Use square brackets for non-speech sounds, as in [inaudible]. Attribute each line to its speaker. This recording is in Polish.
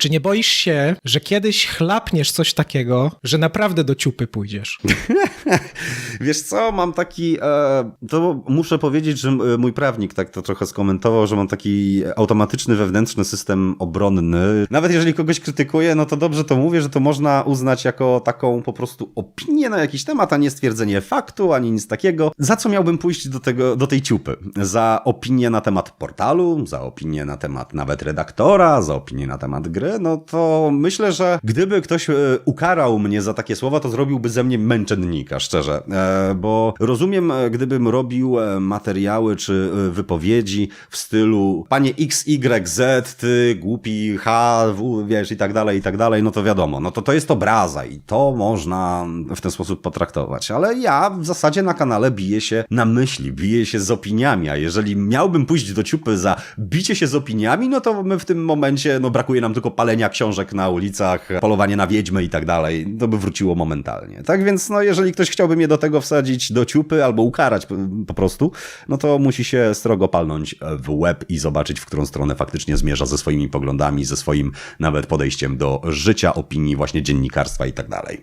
Speaker 1: Czy nie boisz się, że kiedyś chlapniesz coś takiego, że naprawdę do ciupy pójdziesz? [laughs]
Speaker 2: Wiesz co, mam taki, e, to muszę powiedzieć, że e, mój prawnik tak to trochę skomentował, że mam taki automatyczny wewnętrzny system obronny. Nawet jeżeli kogoś krytykuję, no to dobrze to mówię, że to można uznać jako taką po prostu opinię na jakiś temat, a nie stwierdzenie faktu, ani nic takiego. Za co miałbym pójść do, tego, do tej ciupy? Za opinię na temat portalu, za opinię na temat nawet redaktora, za opinię na temat gry, no to myślę, że gdyby ktoś e, ukarał mnie za takie słowa, to zrobiłby ze mnie męczennika, szczerze. E, bo rozumiem, e, gdybym robił materiały czy wypowiedzi w stylu panie XYZ, ty głupi H, W, wiesz, i tak dalej, i tak dalej, no to wiadomo, no to to jest obraza i to można w ten sposób potraktować. Ale ja w zasadzie na kanale biję się na myśli, biję się z opiniami, a jeżeli miałbym pójść do ciupy za bicie się z opiniami, no to my w tym momencie, no brakuje nam tylko palenia książek na ulicach, polowanie na wiedźmy i tak dalej, to by wróciło momentalnie. Tak więc, no jeżeli ktoś chciałby mnie do tego wsadzić do ciupy albo ukarać po, prostu, no to musi się strogo palnąć w łeb i zobaczyć, w którą stronę faktycznie zmierza ze swoimi poglądami, ze swoim nawet podejściem do życia, opinii, właśnie dziennikarstwa i tak dalej.